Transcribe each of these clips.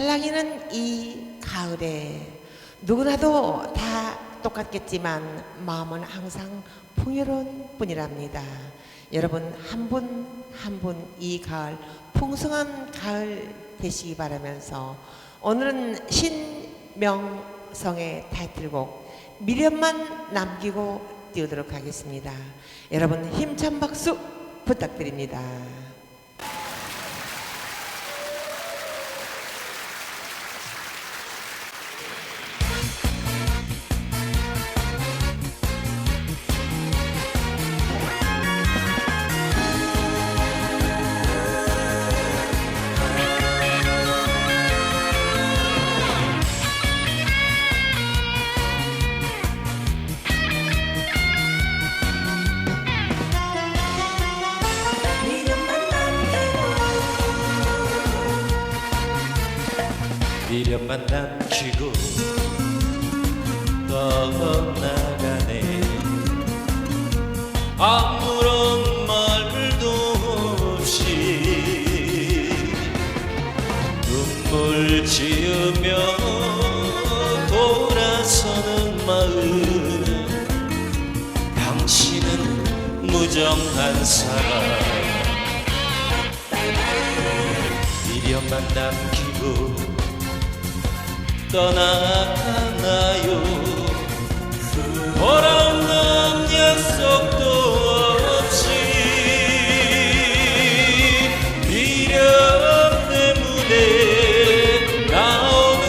찰랑이는 이 가을에 누구나도 다 똑같겠지만 마음은 항상 풍요로운 뿐이랍니다. 여러분 한 분 한 분 이 가을 풍성한 가을 되시기 바라면서 오늘은 신명성의 타이틀곡 미련만 남기고 띄우도록 하겠습니다. 여러분 힘찬 박수 부탁드립니다. 미련만 남기고 떠나가네. 아무런 말도 없이 눈물 지으며 돌아서는 마음. 당신은 무정한 사람. 미련만 남기고 떠나가나요? 돌아오는 약속도 없이 미련 때문에 나 오늘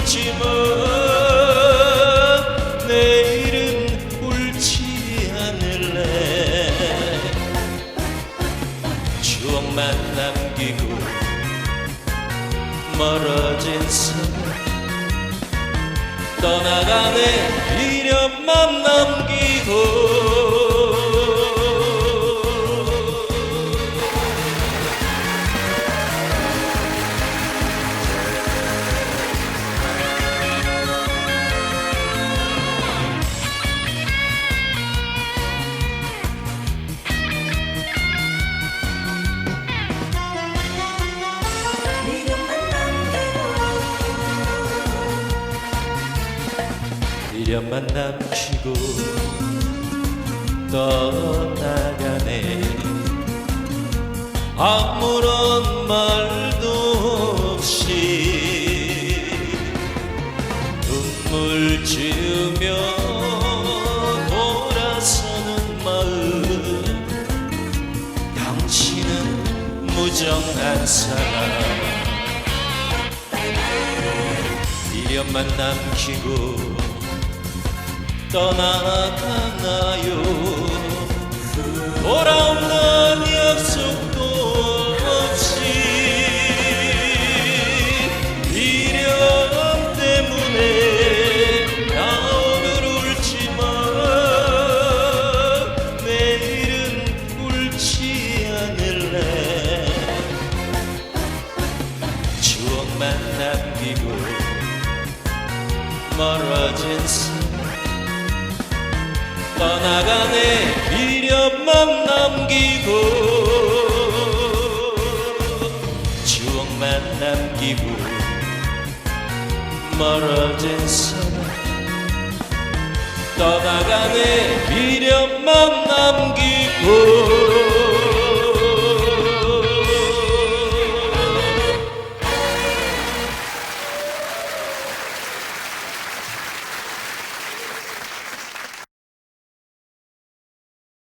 울지만 내일은 울지 않을래? 추억만 남기고 멀어진 사람 떠나가네. 미련만 남기 미련만 남기고 떠나가네. 아무런 말도 없이 눈물 지으며 돌아서는 마음. 당신은 무정한 사람. 미련만 남기고 떠나가나요? 돌아오는 약속도 없이 미련 때문에 나 오늘 울지만 내일은 울지 않을래? 추억만 남기고 멀어진 사람 떠나가네. 미련만 남기고 추억만 남기고 멀어진 사람. 떠나가네. 미련만 남기고